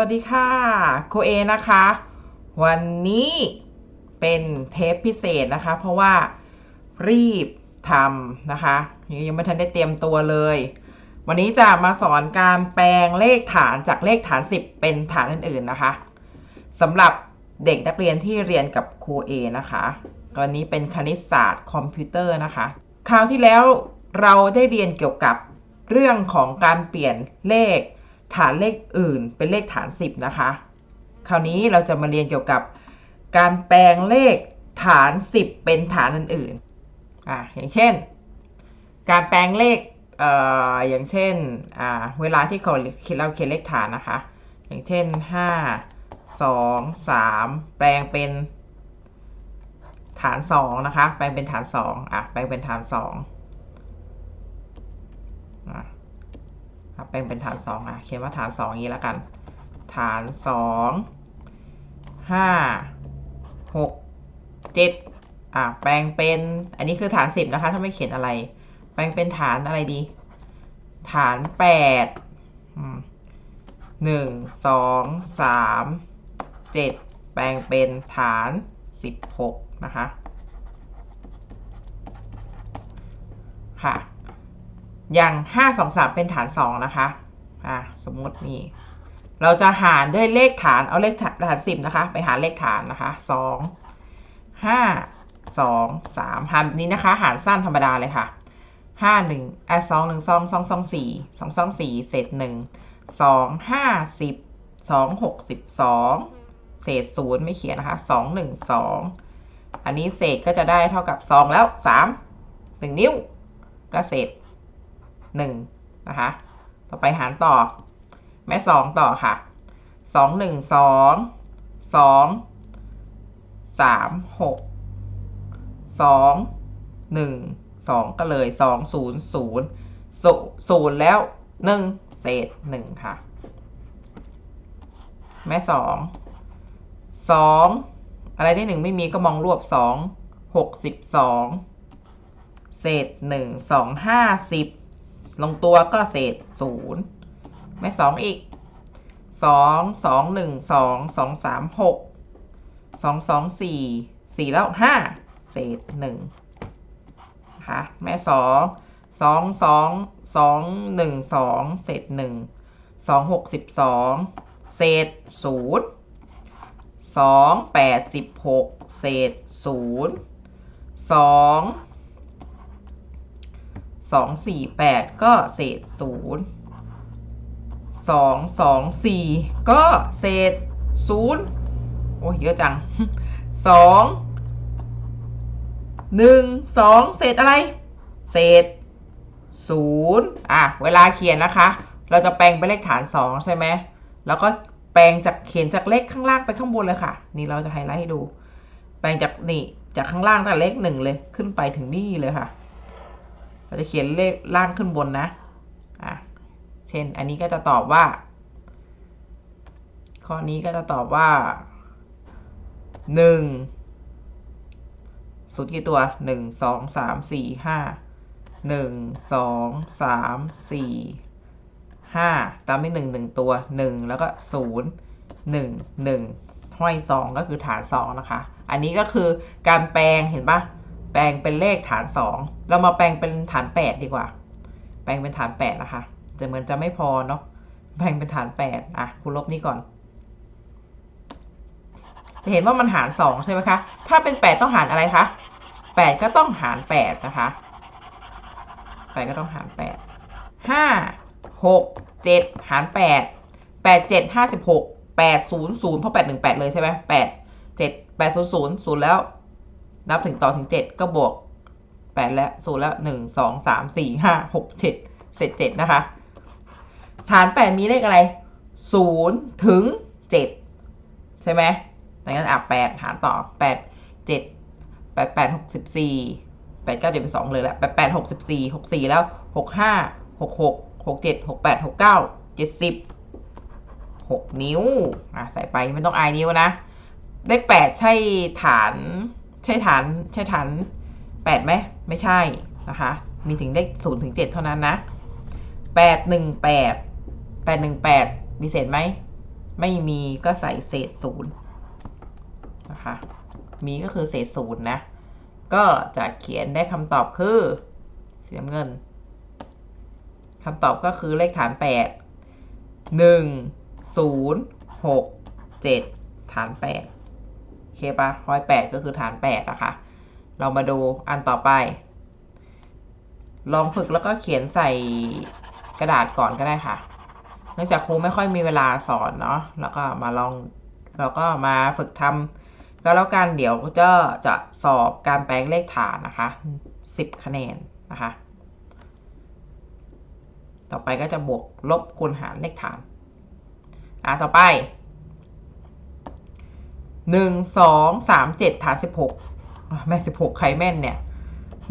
วัสดีค่ะโคเอนะคะ วันนี้เป็นเทปพิเศษนะคะ เพราะว่ารีบทำนะคะยังไม่ทันได้เตรียมตัวเลย วันนี้จะมาสอนการแปลงเลขฐานจากเลขฐาน 10 เป็นฐานอื่นๆนะคะสำหรับเด็กนักเรียนที่เรียนกับครูเอนะคะวันนี้เป็นคณิตศาสตร์คอมพิวเตอร์นะคะ คราวที่แล้วเราได้เรียนเกี่ยวกับเรื่องของการเปลี่ยนเลข ฐานเลขอื่น เป็นเลขฐาน 10 นะคะ คราวนี้เราจะมาเรียนเกี่ยวกับการแปลงเลขฐาน 10 เป็นฐานอื่นๆอ่าอย่างเช่น การแปลงเลขเอ่ออย่างเช่นอ่าเวลาที่เขาคิดเราเขียนเลขฐานนะคะ อย่างเช่น 5 2 3 แปลงเป็นฐาน 2 นะคะ แปลงเป็นฐาน 2 อะ แปลงเป็นฐาน 2อะอะ แปลงเป็นฐาน2อะเขียนว่าฐาน2องนี้แล้วกัน ฐาน2 5 6 7อะแปลงเป็น อันนี้คือฐาน10นะคะ ถ้าไม่เขียนอะไร แปลงเป็นฐานอะไรดี ฐาน8อืมหนึ่งสองสามเจ็ดแปลงเป็นฐานสิบหกนะคะ ค่ะ อย่างห้าสองสามเป็นฐานสองนะคะ อะสมมตินี่ เราจะหารด้วยเลขฐาน เอาเลขฐานฐานสิบนะคะ ไปหารเลขฐานนะคะสองห้าสองสามหารนี้นะคะ หารสั้นธรรมดาเลยค่ะห้าหนึ่งอะสองหนึ่งสองสองสองสี่สองสองสี่เศษหนึ่งสองห้าสิบสองหกสิบสองเศษศูนย์ไม่เขียนนะคะสองหนึ่งสองอันนี้เศษก็จะได้เท่ากับสองแล้วสามหนึ่งนิ้ว ก็เศษ หนึ่งนะคะ ต่อไปหารต่อ แม่สองต่อค่ะสองหนึ่งสองสองสามหกสองหนึ่งสองก็เลยสองศูนย์ศูนย์ศูนย์แล้วหนึ่งเศษหนึ่งค่ะ แม่สองสองอะไรได้หนึ่งไม่มีก็มองรวบสองหกสิบสองเศษหนึ่งสองห้าสิบ ลงตัวก็เศษศูนย์แม่สองอีกสองสองหนึ่งสองสองสามหกสองสองสี่สี่แล้วห้าเศษหนึ่งนะคะแม่สองสองสองสองหนึ่งสองเศษหนึ่งสองหกสิบสองเศษศูนย์สองแปดสิบหกเศษศูนย์สอง สองสี่แปดก็เศษศูนย์สองสองสี่ก็เศษศูนย์โอ้ยเยอะจังสองหนึ่งสองเศษอะไร เศษศูนย์อะ เวลาเขียนนะคะ เราจะแปลงเป็นเลขฐานสองใช่ไหมแล้วก็แปลงจากเขียนจากเลขข้างล่างไปข้างบนเลยค่ะ นี่เราจะไฮไลท์ให้ดู แปลงจากนี่จากข้างล่างตั้งแต่เลขหนึ่งเลยขึ้นไปถึงนี่เลยค่ะ เราจะเขียนเลขล่างขึ้นบนนะอะเช่นอันนี้ก็จะตอบว่า ข้อนี้ก็จะตอบว่าหนึ่งสุดกี่ตัวหนึ่งสองสามสี่ห้าหนึ่งสองสามสี่ห้าตามด้วยหนึ่งหนึ่งตัวหนึ่งแล้วก็ศูนย์หนึ่งหนึ่งห้อยสองก็คือฐานสองนะคะ อันนี้ก็คือการแปลงเห็นปะ ปลงเป็นเลขฐานสองเรามาแปลงเป็นฐานแปดดีกว่า แปลงเป็นฐานแปดนะคะ จะเหมือนจะไม่พอเนาะ แปลงเป็นฐานแปดอะคุณลบนี่ก่อน จะเห็นว่ามันหารสองใช่ไหมคะ ถ้าเป็นแปดต้องหารอะไรคะแปดก็ต้องหารแปดนะคะแปดก็ต้องหารแปดห้าหกเจ็ดหารแปดแปดเจ็ดห้าสิบหกแปดศูนย์ศูนย์เพราะแปดหนึ่งแปดเลยใช่ไหมแปดเจ็ดแปดศูนย์ศูนย์ศูนย์แล้ว นับถึงต่อถึงเจ็ดก็บวกแปดแล้วศูนย์แล้วหนึ่งสองสามสี่ห้าหกเจ็ดเสร็จเจ็ดนะคะ ฐานแปดมีเลขอะไรศูนย์ถึงเจ็ดใช่ไหมดังนั้นอะแปดหารต่อแปดเจ็ดแปดแปดหกสิบสี่แปดเก้าเจ็ดเป็นสองเลยแหละแปดแปดหกสิบสี่หกสี่แล้วหกห้าหกหกหกเจ็ดหกแปดหกเก้าเจ็ดสิบหกนิ้ว อะ ใส่ไปไม่ต้องอายนิ้วนะ เลขแปดใช่ฐาน ใช่ฐานใช่ฐานแปดไหมไม่ใช่นะคะ มีถึงเลขศูนย์ถึงเจ็ดเท่านั้นนะแปดหนึ่งแปดแปดหนึ่งแปดมีเศษไหม ไม่มีก็ใส่เศษศูนย์นะคะ มีก็คือเศษศูนย์นะ ก็จะเขียนได้คำตอบคือสีน้ำเงินคำตอบก็คือเลขฐาน 8 1 0 6 7 ฐาน8โอ เคปะร้อยแปดก็คือฐาน8นะคะเรามาดูอันต่อไป ลองฝึกแล้วก็เขียนใส่กระดาษก่อนก็ได้ค่ะ เนื่องจากครูไม่ค่อยมีเวลาสอนเนาะ แล้วก็มาลองเราก็มาฝึกทำก็แล้วกันเดี๋ยวจะจะสอบการแปลงเลขฐานนะคะ10คะแนนนะคะ ต่อไปก็จะบวกลบคูณหารเลขฐาน อะต่อไป หนึ่งสองสามเจ็ดฐานสิบหกแม่สิบหกใครแม่นเนี่ย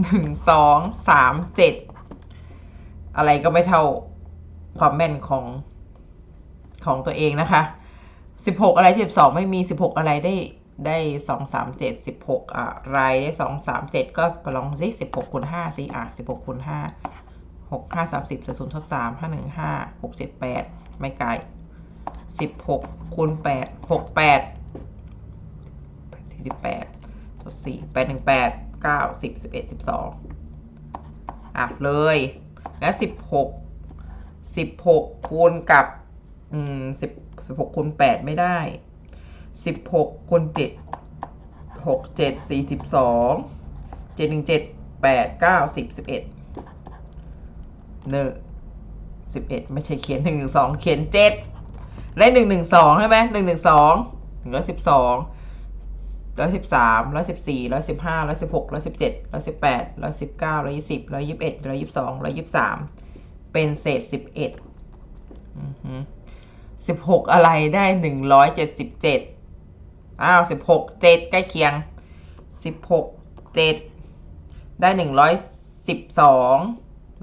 หนึ่งสองสามเจ็ดอะไรก็ไม่เท่าความแม่นของของตัวเองนะคะสิบหกอะไรสิบสองไม่มีสิบหกอะไรได้ได้สองสามเจ็ดสิบหกอะไรได้สองสามเจ็ดก็ไปลองสิสิบหกคูณห้าสิอะสิบหกคูณห้าหกห้าสามสิบศูนย์ทดสามห้าหนึ่งห้าหกเจ็ดแปดไม่ไกลสิบหกคูณแปดหกแปด สิบแปดตัวสี่แปดหนึ่งแปดเก้าสิบสิบเอ็ดสิบสองอะเลยและสิบหกสิบหกคูณกับอืมสิบสิบหกคูณแปดไม่ได้สิบหกคูณเจ็ดหกเจ็ดสี่สิบสองเจ็ดหนึ่งเจ็ดแปดเก้าสิบสิบเอ็ดหนึ่งสิบเอ็ดไม่ใช่เขียนหนึ่งหนึ่งสองเขียนเจ็ดและหนึ่งหนึ่งสองใช่ไหมหนึ่งหนึ่งสองถึงร้อยสิบสอง ร้อยสิบสามร้อยสิบสี่ร้อยสิบห้าร้อยสิบหกร้อยสิบเจ็ดร้อยสิบแปดร้อยสิบเก้าร้อยยี่สิบร้อยยี่สิบเอ็ดร้อยยี่สิบสองร้อยยี่สิบสามเป็นเศษสิบเอ็ดสิบหกอะไรได้หนึ่งร้อยเจ็ดสิบเจ็ดอ้าวสิบหกเจ็ดใกล้เคียงสิบหกเจ็ดได้หนึ่งร้อยสิบสอง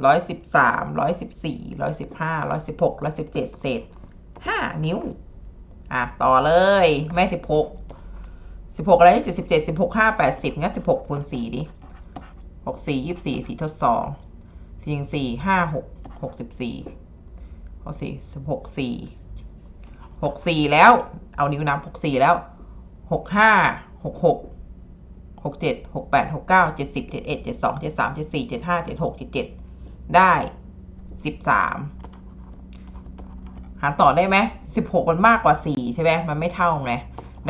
ร้อยสิบสามร้อยสิบสี่ร้อยสิบห้าร้อยสิบหกร้อยสิบเจ็ดเศษห้านิ้ว อะ ต่อเลยแม่สิบหก สิบหกอะไรเจ็ดสิบเจ็ดสิบหกห้าแปดสิบงั้นสิบหกคูณสี่ดิหกสี่ยี่สิบสี่สี่ทดสองสี่ยิงสี่ห้าหกหกสิบสี่หกสี่สิบหกสี่หกสี่แล้ว เอานิ้วนับหกสี่แล้วหกห้าหกหกหกเจ็ดหกแปดหกเก้าเจ็ดสิบเจ็ดเอ็ดเจ็ดสองเจ็ดสามเจ็ดสี่เจ็ดห้าเจ็ดหกเจ็ดเจ็ดได้สิบสามหารต่อได้ไหมสิบหกมันมากกว่าสี่ใช่ไหมมันไม่เท่าไง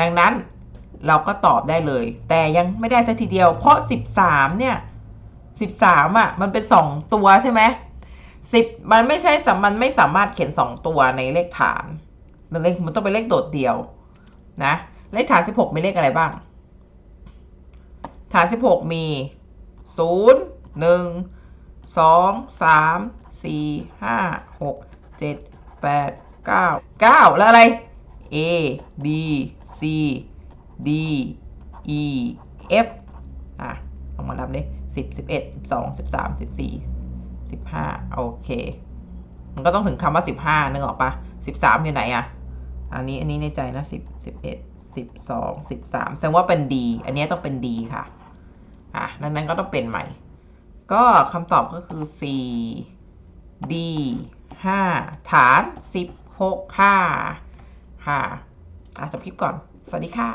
ดังนั้น เราก็ตอบได้เลย แต่ยังไม่ได้สักทีเดียว เพราะสิบสามเนี่ยสิบสามอะ มันเป็นสองตัวใช่ไหมสิบมันไม่ใช่สมันไม่สามารถเขียนสองตัวในเลขฐานมันเลขมันต้องเป็นเลขโดดเดี่ยวนะ เลขฐานสิบหกมีเลขอะไรบ้าง ฐานสิบหกมีศูนย์หนึ่งสองสามสี่ห้าหกเจ็ดแปดเก้าเก้าแล้วอะไร A B C D E F อะลองมานับดิสิบสิบเอ็ดสิบสองสิบสามสิบสี่สิบห้าโอเค มันก็ต้องถึงคำว่าสิบห้านึกออกปะสิบสามอยู่ไหนอะ อันนี้อันนี้ในใจนะสิบสิบเอ็ดสิบสองสิบสามแสดงว่าเป็น D อันนี้ต้องเป็น D ค่ะ อะนั้นนั้นก็ต้องเป็นใหม่ ก็คำตอบก็คือ C D ห้าฐานสิบหกค่ะ ค่ะอะจบคลิปก่อน สวัสดีค่ะ